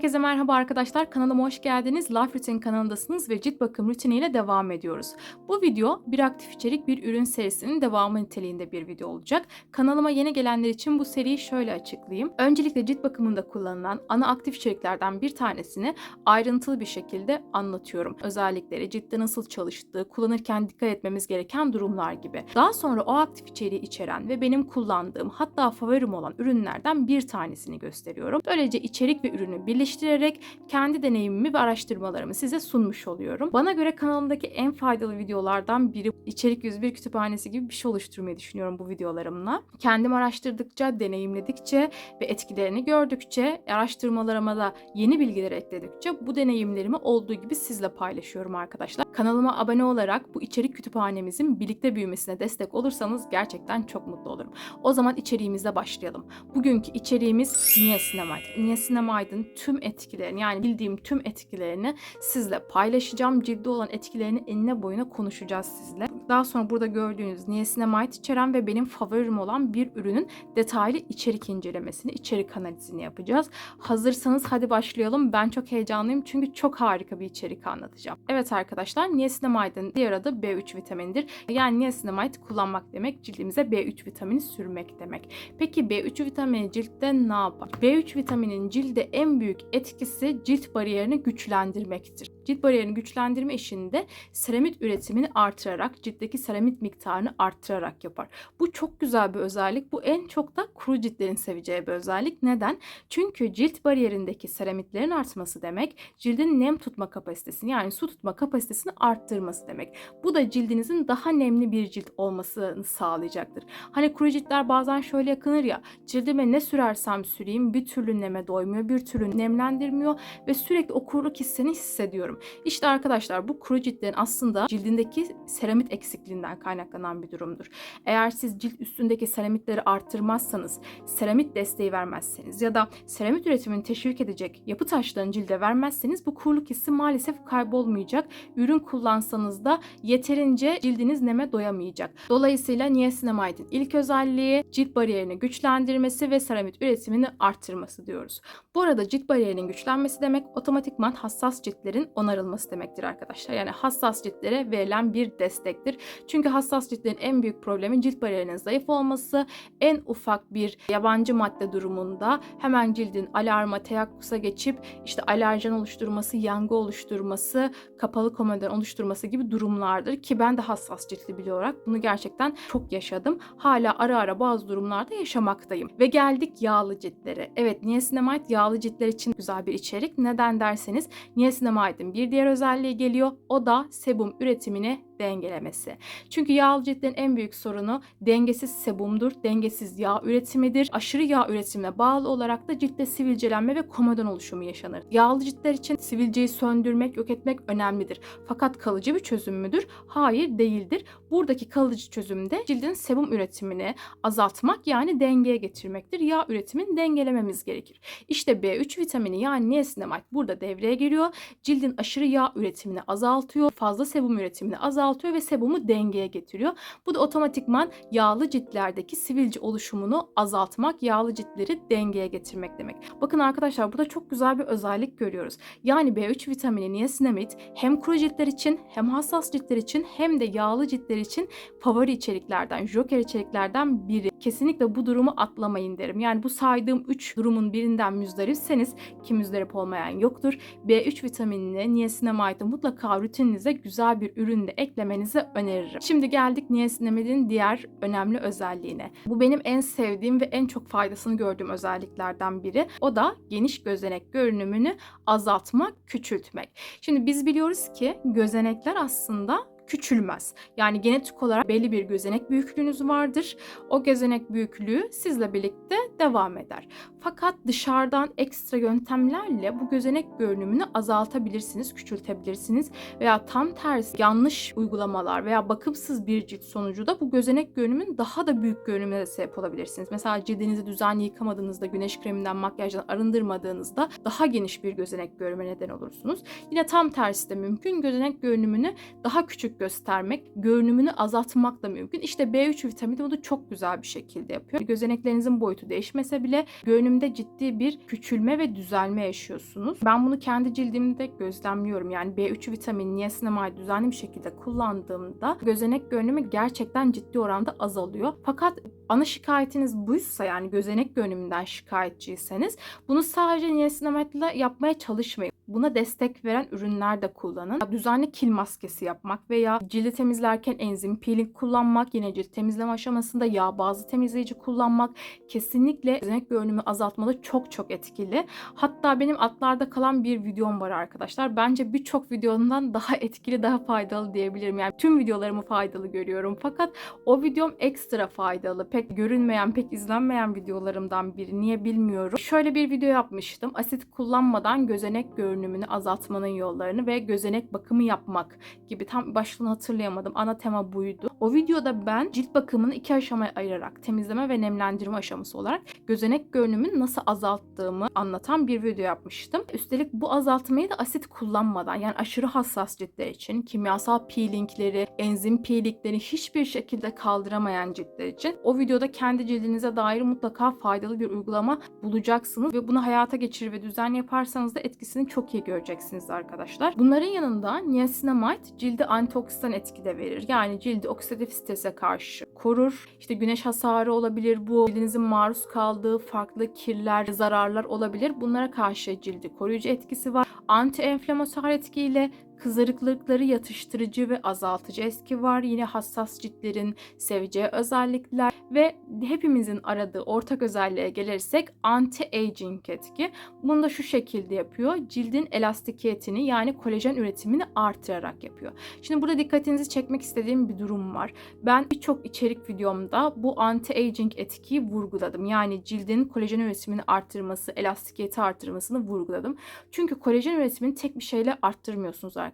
Herkese merhaba arkadaşlar. Kanalıma hoş geldiniz. Life Routine kanalındasınız ve cilt bakım rutiniyle devam ediyoruz. Bu video bir aktif içerik bir ürün serisinin devamı niteliğinde bir video olacak. Kanalıma yeni gelenler için bu seriyi şöyle açıklayayım. Öncelikle cilt bakımında kullanılan ana aktif içeriklerden bir tanesini ayrıntılı bir şekilde anlatıyorum. Özellikleri, ciltte nasıl çalıştığı, kullanırken dikkat etmemiz gereken durumlar gibi. Daha sonra o aktif içeriği içeren ve benim kullandığım hatta favorim olan ürünlerden bir tanesini gösteriyorum. Böylece içerik ve ürünü birleştirerek kendi deneyimimi ve araştırmalarımı size sunmuş oluyorum. Bana göre kanalımdaki en faydalı videolardan biri içerik 101 kütüphanesi gibi bir şey oluşturmayı düşünüyorum bu videolarımla. Kendim araştırdıkça, deneyimledikçe ve etkilerini gördükçe, araştırmalarıma da yeni bilgiler ekledikçe bu deneyimlerimi olduğu gibi sizle paylaşıyorum arkadaşlar. Kanalıma abone olarak bu içerik kütüphanemizin birlikte büyümesine destek olursanız gerçekten çok mutlu olurum. O zaman içeriğimizle başlayalım. Bugünkü içeriğimiz Niacinamide. Niacinamide'ın tüm etkilerini yani bildiğim tüm etkilerini sizle paylaşacağım. Cilde olan etkilerini enine boyuna konuşacağız sizle. Daha sonra burada gördüğünüz niacinamide içeren ve benim favorim olan bir ürünün detaylı içerik incelemesini, içerik analizini yapacağız. Hazırsanız hadi başlayalım. Ben çok heyecanlıyım çünkü çok harika bir içerik anlatacağım. Evet arkadaşlar niacinamide'ın diğer adı B3 vitaminidir. Yani niacinamide kullanmak demek cildimize B3 vitamini sürmek demek. Peki B3 vitamini ciltte ne yapar? B3 vitaminin cilde en büyük etkisi cilt bariyerini güçlendirmektir. Cilt bariyerini güçlendirme işinde seramit üretimini artırarak, ciltteki seramit miktarını artırarak yapar. Bu çok güzel bir özellik. Bu en çok da kuru ciltlerin seveceği bir özellik. Neden? Çünkü cilt bariyerindeki seramitlerin artması demek, cildin nem tutma kapasitesini yani su tutma kapasitesini arttırması demek. Bu da cildinizin daha nemli bir cilt olmasını sağlayacaktır. Hani kuru ciltler bazen şöyle yakınır ya, cildime ne sürersem süreyim bir türlü neme doymuyor, bir türlü nemlendirmiyor ve sürekli o kuruluk hissini hissediyorum. İşte arkadaşlar bu kuru ciltlerin aslında cildindeki seramit eksikliğinden kaynaklanan bir durumdur. Eğer siz cilt üstündeki seramitleri arttırmazsanız, seramit desteği vermezseniz ya da seramit üretimini teşvik edecek yapı taşlarını cilde vermezseniz bu kuruluk hissi maalesef kaybolmayacak. Ürün kullansanız da yeterince cildiniz neme doyamayacak. Dolayısıyla niacinamide'in ilk özelliği cilt bariyerini güçlendirmesi ve seramit üretimini arttırması diyoruz. Bu arada cilt bariyerinin güçlenmesi demek otomatikman hassas ciltlerin onarılması demektir arkadaşlar. Yani hassas ciltlere verilen bir destektir. Çünkü hassas ciltlerin en büyük problemi cilt bariyerinin zayıf olması. En ufak bir yabancı madde durumunda hemen cildin alarma, teyakkusa geçip işte alerjen oluşturması, yangı oluşturması, kapalı komodon oluşturması gibi durumlardır. Ki ben de hassas ciltli biri olarak bunu gerçekten çok yaşadım. Hala ara ara bazı durumlarda yaşamaktayım. Ve geldik yağlı ciltlere. Evet niacinamide yağlı ciltler için güzel bir içerik. Neden derseniz niacinamide'in bir diğer özelliği geliyor. O da sebum üretimini dengelemesi. Çünkü yağlı ciltlerin en büyük sorunu dengesiz sebumdur, dengesiz yağ üretimidir. Aşırı yağ üretimine bağlı olarak da ciltte sivilcelenme ve komodon oluşumu yaşanır. Yağlı ciltler için sivilceyi söndürmek, yok etmek önemlidir. Fakat kalıcı bir çözüm müdür? Hayır değildir. Buradaki kalıcı çözüm de cildin sebum üretimini azaltmak yani dengeye getirmektir. Yağ üretimini dengelememiz gerekir. İşte B3 vitamini yani niacinamide burada devreye giriyor. Cildin aşırı yağ üretimini azaltıyor, fazla sebum üretimini azaltıyor ve sebumu dengeye getiriyor. Bu da otomatikman yağlı ciltlerdeki sivilce oluşumunu azaltmak, yağlı ciltleri dengeye getirmek demek. Bakın arkadaşlar burada çok güzel bir özellik görüyoruz. Yani B3 vitamini niacinamide hem kuru ciltler için hem hassas ciltler için hem de yağlı ciltler için favori içeriklerden, joker içeriklerden biri. Kesinlikle bu durumu atlamayın derim. Yani bu saydığım 3 durumun birinden müzdaripseniz ki müzdarip olmayan yoktur. B3 vitaminini, niacinamide'ı mutlaka rutininize güzel bir ürünle eklemenizi öneririm. Şimdi geldik niacinamide'in diğer önemli özelliğine. Bu benim en sevdiğim ve en çok faydasını gördüğüm özelliklerden biri. O da geniş gözenek görünümünü azaltmak, küçültmek. Şimdi biz biliyoruz ki gözenekler aslında küçülmez. Yani genetik olarak belli bir gözenek büyüklüğünüz vardır. O gözenek büyüklüğü sizle birlikte devam eder. Fakat dışarıdan ekstra yöntemlerle bu gözenek görünümünü azaltabilirsiniz, küçültebilirsiniz veya tam tersi yanlış uygulamalar veya bakımsız bir cilt sonucu da bu gözenek görünümün daha da büyük görünümüne sebep olabilirsiniz. Mesela cildinizi düzenli yıkamadığınızda, güneş kreminden, makyajdan arındırmadığınızda daha geniş bir gözenek görünüme neden olursunuz. Yine tam tersi de mümkün. Gözenek görünümünü daha küçük göstermek, görünümünü azaltmak da mümkün. İşte B3 vitamini bunu çok güzel bir şekilde yapıyor. Gözeneklerinizin boyutu değişmese bile görünümde ciddi bir küçülme ve düzelme yaşıyorsunuz. Ben bunu kendi cildimde gözlemliyorum. Yani B3 vitamini niacinamide düzenli bir şekilde kullandığımda gözenek görünümü gerçekten ciddi oranda azalıyor. Fakat ana şikayetiniz buysa yani gözenek görünümünden şikayetçiyseniz bunu sadece niacinamide ile yapmaya çalışmayın. Buna destek veren ürünler de kullanın. Düzenli kil maskesi yapmak veya cildi temizlerken enzim peeling kullanmak, yine cilt temizleme aşamasında yağ bazlı temizleyici kullanmak kesinlikle gözenek görünümü azaltmada çok çok etkili. Hatta benim atlarda kalan bir videom var arkadaşlar. Bence birçok videomdan daha etkili, daha faydalı diyebilirim. Yani tüm videolarımı faydalı görüyorum. Fakat o videom ekstra faydalı. Pek görünmeyen, pek izlenmeyen videolarımdan biri. Niye bilmiyorum. Şöyle bir video yapmıştım. Asit kullanmadan gözenek görünümünü azaltmanın yollarını ve gözenek bakımı yapmak gibi tam başlığını hatırlayamadım. Ana tema buydu. O videoda ben cilt bakımını iki aşamaya ayırarak temizleme ve nemlendirme aşaması olarak gözenek görünümünü nasıl azalttığımı anlatan bir video yapmıştım. Üstelik bu azaltmayı da asit kullanmadan yani aşırı hassas ciltler için kimyasal peelingleri, enzim peelingleri hiçbir şekilde kaldıramayan ciltler için o videoda kendi cildinize dair mutlaka faydalı bir uygulama bulacaksınız ve bunu hayata geçirir ve düzenli yaparsanız da etkisini çok iyi göreceksiniz arkadaşlar. Bunların yanında niacinamide cildi antioksidan etki de verir. Yani cildi oksidatif strese karşı korur. İşte güneş hasarı olabilir bu. Cildinizin maruz kaldığı farklı kirler, zararlar olabilir. Bunlara karşı cildi koruyucu etkisi var. Anti enflamatuar etkiyle kızarıklıkları yatıştırıcı ve azaltıcı etki var. Yine hassas ciltlerin seveceği özellikler ve hepimizin aradığı ortak özelliğe gelirsek anti-aging etki. Bunu da şu şekilde yapıyor. Cildin elastikiyetini yani kolajen üretimini artırarak yapıyor. Şimdi burada dikkatinizi çekmek istediğim bir durum var. Ben birçok içerik videomda bu anti-aging etkiyi vurguladım. Yani cildin kolajen üretimini arttırması, elastikiyeti artırmasını vurguladım. Çünkü kolajen üretimini tek bir şeyle arttırmıyorsunuz arkadaşlar.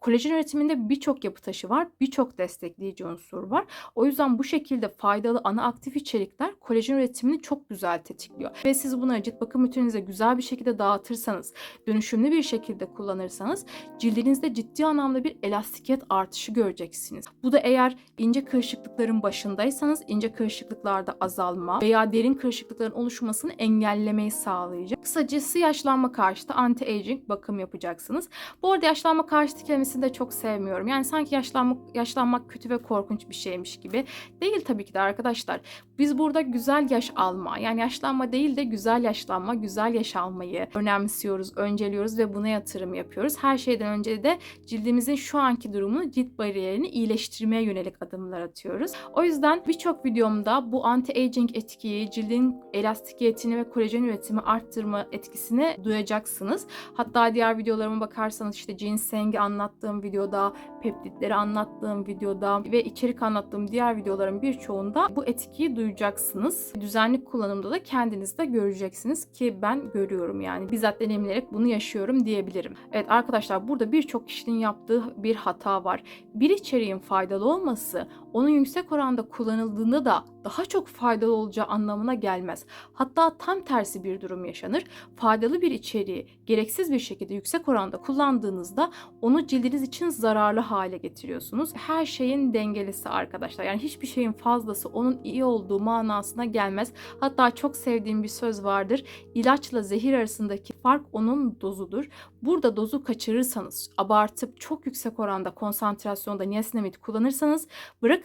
Kolajen üretiminde birçok yapı taşı var, birçok destekleyici unsur var. O yüzden bu şekilde faydalı ana aktif içerikler kolajen üretimini çok güzel tetikliyor. Ve siz bunları cilt bakım rutininize güzel bir şekilde dağıtırsanız, dönüşümlü bir şekilde kullanırsanız cildinizde ciddi anlamda bir elastikiyet artışı göreceksiniz. Bu da eğer ince kırışıklıkların başındaysanız ince kırışıklıklarda azalma veya derin kırışıklıkların oluşmasını engellemeyi sağlayacak. Kısacası yaşlanma karşıtı anti-aging bakım yapacaksınız. Bu arada yaşlanma karşıtı kelimesini de çok sevmiyorum. Yani sanki yaşlanmak, yaşlanmak kötü ve korkunç bir şeymiş gibi. Değil tabii ki de arkadaşlar. Biz burada güzel yaş alma, yani yaşlanma değil de güzel yaşlanma, güzel yaş almayı önemsiyoruz, önceliyoruz ve buna yatırım yapıyoruz. Her şeyden önce de cildimizin şu anki durumunu, cilt bariyerini iyileştirmeye yönelik adımlar atıyoruz. O yüzden birçok videomda bu anti-aging etkiyi, cildin elastikiyetini ve kolajen üretimi arttırma etkisini duyacaksınız. Hatta diğer videolarıma bakarsanız işte ginsengi anlattığım videoda, peptitleri anlattığım videoda ve içerik anlattığım diğer videoların birçoğunda bu etkiyi duyacaksınız. Düzenli kullanımda da kendiniz de göreceksiniz ki ben görüyorum yani. Bizzat deneyimleyerek bunu yaşıyorum diyebilirim. Evet arkadaşlar burada birçok kişinin yaptığı bir hata var. Bir içeriğin faydalı olması onun yüksek oranda kullanıldığında da daha çok faydalı olacağı anlamına gelmez. Hatta tam tersi bir durum yaşanır. Faydalı bir içeriği gereksiz bir şekilde yüksek oranda kullandığınızda onu cildiniz için zararlı hale getiriyorsunuz. Her şeyin dengelisi arkadaşlar. Yani hiçbir şeyin fazlası onun iyi olduğu manasına gelmez. Hatta çok sevdiğim bir söz vardır. İlaçla zehir arasındaki fark onun dozudur. Burada dozu kaçırırsanız, abartıp çok yüksek oranda konsantrasyonda niacinamid kullanırsanız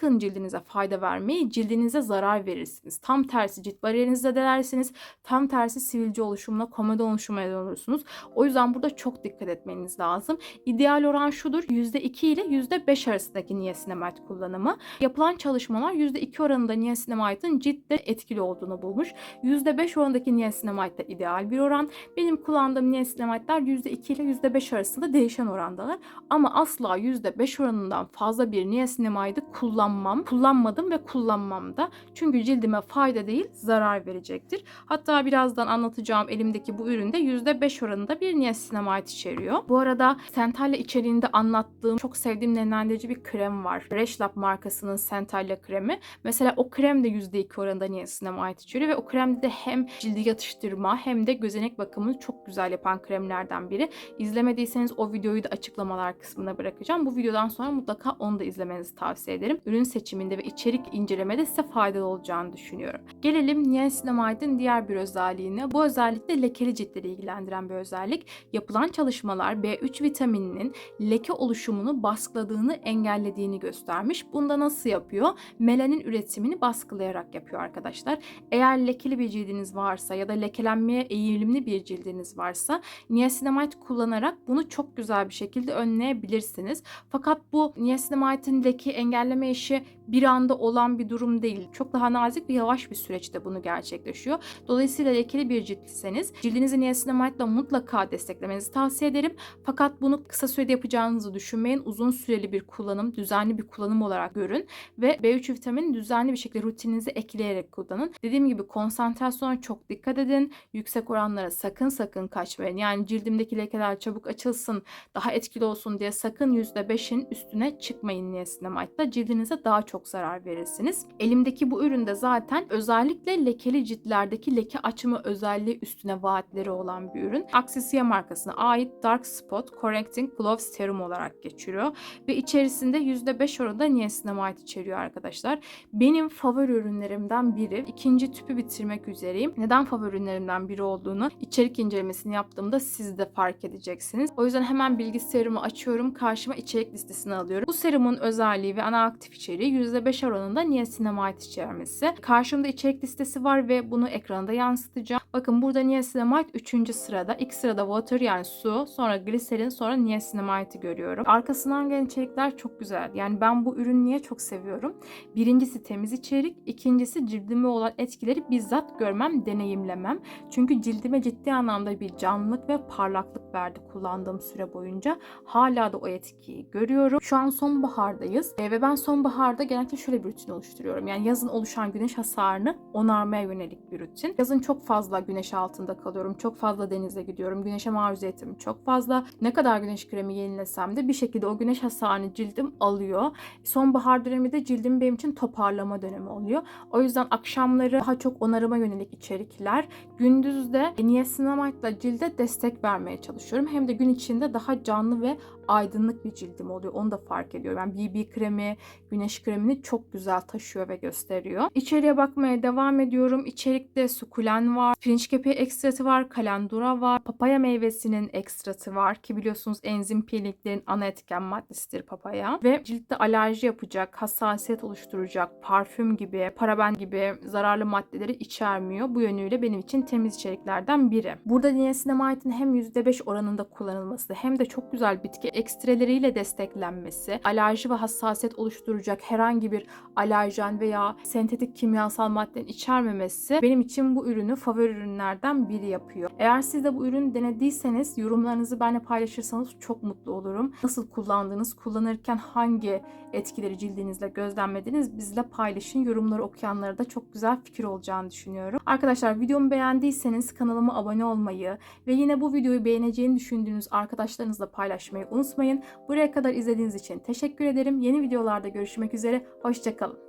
bırakın cildinize fayda vermeyi, cildinize zarar verirsiniz. Tam tersi cilt bariyerinizde delersiniz. Tam tersi sivilce oluşumuna, komedi oluşumuna olursunuz. O yüzden burada çok dikkat etmeniz lazım. İdeal oran şudur. %2 ile %5 arasındaki niacinamide kullanımı. Yapılan çalışmalar %2 oranında niacinamide'ın ciltte etkili olduğunu bulmuş. %5 oranındaki niacinamide de ideal bir oran. Benim kullandığım niacinamide'ler %2 ile %5 arasında değişen orandalar. Ama asla %5 oranından fazla bir niacinamide'ı kullanmam kullanmam, kullanmadım ve kullanmam da. Çünkü cildime fayda değil zarar verecektir. Hatta birazdan anlatacağım elimdeki bu üründe %5 oranında bir niacinamide içeriyor. Bu arada Centella içeriğinde anlattığım çok sevdiğim nemlendirici bir krem var. Reshlab markasının Centella kremi. Mesela o krem de %2 oranında niacinamide içeriyor ve o kremde de hem cildi yatıştırma hem de gözenek bakımını çok güzel yapan kremlerden biri. İzlemediyseniz o videoyu da açıklamalar kısmına bırakacağım. Bu videodan sonra mutlaka onu da izlemenizi tavsiye ederim. Ürün seçiminde ve içerik incelemede size faydalı olacağını düşünüyorum. Gelelim niacinamide'in diğer bir özelliğine. Bu özellik de lekeli ciltleri ilgilendiren bir özellik. Yapılan çalışmalar B3 vitamininin leke oluşumunu baskıladığını engellediğini göstermiş. Bunda nasıl yapıyor? Melanin üretimini baskılayarak yapıyor arkadaşlar. Eğer lekeli bir cildiniz varsa ya da lekelenmeye eğilimli bir cildiniz varsa niacinamide kullanarak bunu çok güzel bir şekilde önleyebilirsiniz. Fakat bu niacinamide'in leke engelleme işi bir anda olan bir durum değil. Çok daha nazik ve yavaş bir süreçte bunu gerçekleşiyor. Dolayısıyla lekeli bir ciltseniz cildinizi niacinamide ile mutlaka desteklemenizi tavsiye ederim. Fakat bunu kısa sürede yapacağınızı düşünmeyin. Uzun süreli bir kullanım, düzenli bir kullanım olarak görün ve B3 vitamini düzenli bir şekilde rutininize ekleyerek kullanın. Dediğim gibi konsantrasyona çok dikkat edin. Yüksek oranlara sakın sakın kaçmayın. Yani cildimdeki lekeler çabuk açılsın, daha etkili olsun diye sakın %5'in üstüne çıkmayın niacinamide'da. Cildinize daha çok zarar verirsiniz. Elimdeki bu üründe zaten özellikle lekeli ciltlerdeki leke açma özelliği üstüne vaatleri olan bir ürün. Axisia markasına ait Dark Spot Correcting Glow Serum olarak geçiyor ve içerisinde %5 oranında niacinamide içeriyor arkadaşlar. Benim favori ürünlerimden biri. İkinci tüpü bitirmek üzereyim. Neden favori ürünlerimden biri olduğunu içerik incelemesini yaptığımda siz de fark edeceksiniz. O yüzden hemen bilgisayarımı açıyorum. Karşıma içerik listesini alıyorum. Bu serumun özelliği ve ana aktif içeriği %5 oranında niacinamide içermesi. Karşımda içerik listesi var ve bunu ekranda yansıtacağım. Bakın burada niacinamide 3. sırada. İlk sırada water yani su, sonra gliserin, sonra niacinamide'i görüyorum. Arkasından gelen içerikler çok güzel. Yani ben bu ürünü niye çok seviyorum? Birincisi temiz içerik, ikincisi cildime olan etkileri bizzat görmem, deneyimlemem. Çünkü cildime ciddi anlamda bir canlılık ve parlaklık verdi kullandığım süre boyunca. Hala da o etkiyi görüyorum. Şu an sonbahardayız e, ve ben sonbaharda genellikle şöyle bir rutin oluşturuyorum. Yani yazın oluşan güneş hasarını onarmaya yönelik bir rutin. Yazın çok fazla güneş altında kalıyorum. Çok fazla denize gidiyorum. Güneşe maruziyetim çok fazla. Ne kadar güneş kremi yenilesem de bir şekilde o güneş hasarını cildim alıyor. Sonbahar dönemi de cildim benim için toparlama dönemi oluyor. O yüzden akşamları daha çok onarıma yönelik içerikler. Gündüz de niacinamide'la cilde destek vermeye çalışıyorum. Hem de gün içinde daha canlı ve aydınlık bir cildim oluyor. Onu da fark ediyorum. Yani BB kremi, güneş kremini çok güzel taşıyor ve gösteriyor. İçeriye bakmaya devam ediyorum. İçerikte sukulen var, pirinç kepeği ekstratı var, kalendura var, papaya meyvesinin ekstratı var ki biliyorsunuz enzim peeliklerin ana etken maddesidir papaya ve ciltte alerji yapacak, hassasiyet oluşturacak, parfüm gibi, paraben gibi zararlı maddeleri içermiyor. Bu yönüyle benim için temiz içeriklerden biri. Burada niacinamide'in hem %5 oranında kullanılması hem de çok güzel bitki ekstreleriyle desteklenmesi, alerji ve hassasiyet oluşturacak herhangi bir alerjen veya sentetik kimyasal maddenin içermemesi benim için bu ürünü favori ürünlerden biri yapıyor. Eğer siz de bu ürünü denediyseniz yorumlarınızı benimle paylaşırsanız çok mutlu olurum. Nasıl kullandınız, kullanırken hangi etkileri cildinizle gözlemlediniz bizle paylaşın. Yorumları okuyanlara da çok güzel fikir olacağını düşünüyorum. Arkadaşlar videomu beğendiyseniz kanalıma abone olmayı ve yine bu videoyu beğeneceğini düşündüğünüz arkadaşlarınızla paylaşmayı unutmayın. Buraya kadar izlediğiniz için teşekkür ederim. Yeni videolarda görüşmek üzere. Hoşçakalın.